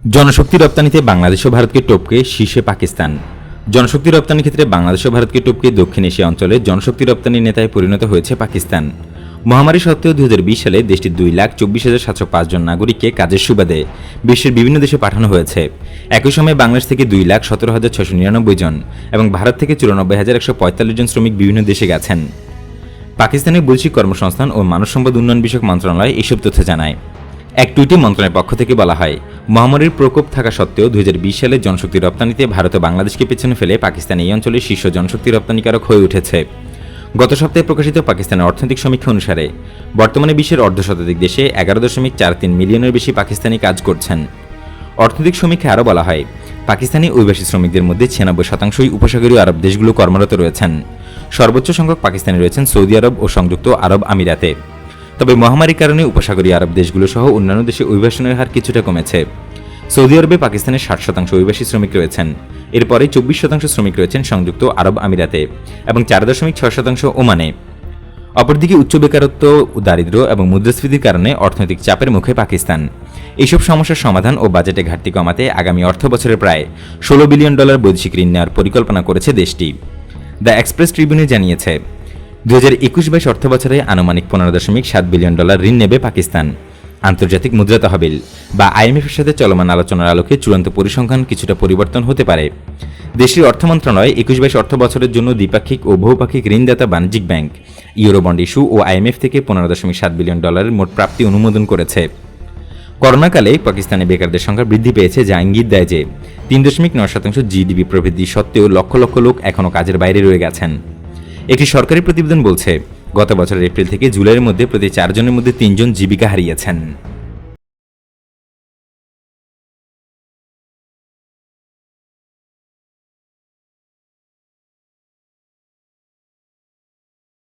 জনশক্তি রপ্তানিতে বাংলাদেশ ও ভারতকে টপকে শীর্ষে পাকিস্তান। জনশক্তি রপ্তানির ক্ষেত্রে বাংলাদেশ ও ভারতকে টপকে দক্ষিণ এশিয়া অঞ্চলে জনশক্তি রপ্তানির নেতায় পরিণত হয়েছে পাকিস্তান। মহামারী সত্ত্বেও দু হাজার বিশ সালে দেশটির দুই লাখ চব্বিশ হাজার সাতশো পাঁচ জন নাগরিককে কাজের সুবাদে বিশ্বের বিভিন্ন দেশে পাঠানো হয়েছে। একই সময়ে বাংলাদেশ থেকে দুই লাখ সতেরো হাজার ছশো নিরানব্বই জন এবং ভারত থেকে চুরানব্বই হাজার একশো পঁয়তাল্লিশ জন শ্রমিক বিভিন্ন দেশে গেছেন। পাকিস্তানের বৈশ্বিক কর্মসংস্থান ও মানব সম্পদ উন্নয়ন বিষয়ক মন্ত্রণালয় এসব তথ্য জানায়। এক টুইটে মন্ত্রণালয়ের পক্ষ থেকে বলা হয়, মহামারীর প্রকোপ থাকা সত্ত্বেও দুই সালে জনশক্তি রপ্তানিতে ভারত বাংলাদেশকে পেছনে ফেলে পাকিস্তান এই অঞ্চলের শীর্ষ জনশক্তি রপ্তানিকারক হয়ে উঠেছে। গত সপ্তাহে প্রকাশিত পাকিস্তানের অর্থনৈতিক সমীক্ষা অনুসারে, বর্তমানে বিশ্বের অর্ধ অর্ধশতাধিক দেশে এগারো দশমিক চার তিন মিলিয়নের বেশি পাকিস্তানি কাজ করছেন। অর্থনৈতিক সমীক্ষায় আরও বলা হয়, পাকিস্তানি অভিবাসী শ্রমিকদের মধ্যে ছিয়ানব্বই শতাংশই উপসাগরীয় আরব দেশগুলো কর্মরত রয়েছেন। সর্বোচ্চ সংখ্যক পাকিস্তানি রয়েছেন সৌদি আরব ও সংযুক্ত আরব আমিরাতে। তবে মহামারীর কারণে উপসাগরীয় আরব দেশগুলো সহ অন্যান্য দেশে অভিবাসনের হার কিছুটা কমেছে। সৌদি আরবে পাকিস্তানের ষাট শতাংশ অভিবাসী শ্রমিক রয়েছেন। এরপরে চব্বিশ শতাংশ শ্রমিক রয়েছেন সংযুক্ত আরব আমিরাতে এবং চার দশমিক ছয় শতাংশ ওমানে। অপরদিকে উচ্চ বেকারত্ব দারিদ্র্য এবং মুদ্রাস্ফীতির কারণে অর্থনৈতিক চাপের মুখে পাকিস্তান। এইসব সমস্যার সমাধান ও বাজেটে ঘাটতি কমাতে আগামী অর্থ বছরে প্রায় ষোলো বিলিয়ন ডলার বৈদেশিক ঋণ নেওয়ার পরিকল্পনা করেছে দেশটি। দ্য এক্সপ্রেস ট্রিবিউনে জানিয়েছে দু হাজার একুশ বাইশ অর্থ বছরে আনুমানিক পনেরো দশমিক সাত বিলিয়ন ডলার ঋণ নেবে পাকিস্তান। আন্তর্জাতিক মুদ্রা তহবিল বা আইএমএফের সাথে চলমান আলোচনার আলোকে চূড়ান্ত পরিসংখ্যান কিছুটা পরিবর্তন হতে পারে। দেশটির অর্থ মন্ত্রণালয় একুশ বাইশ অর্থ বছরের জন্য দ্বিপাক্ষিক ও বহুপাক্ষিক ঋণদাতা বাণিজ্যিক ব্যাংক, ইউরোবন্ড ইস্যু ও আইএমএফ থেকে পনেরো দশমিক সাত বিলিয়ন ডলারের মোট প্রাপ্তি অনুমোদন করেছে। করোনাকালে পাকিস্তানে বেকারদের সংখ্যা বৃদ্ধি পেয়েছে, যা ইঙ্গিত দেয় যে তিন দশমিক নয় শতাংশ জিডিপি প্রবৃদ্ধি সত্ত্বেও লক্ষ লক্ষ লোক এখনও কাজের বাইরে রয়ে গেছেন। একটি সরকারি প্রতিবেদন বলছে, গত বছরের এপ্রিল থেকে জুলাইয়ের মধ্যে প্রতি চারজনের মধ্যে তিনজন জীবিকা হারিয়েছেন।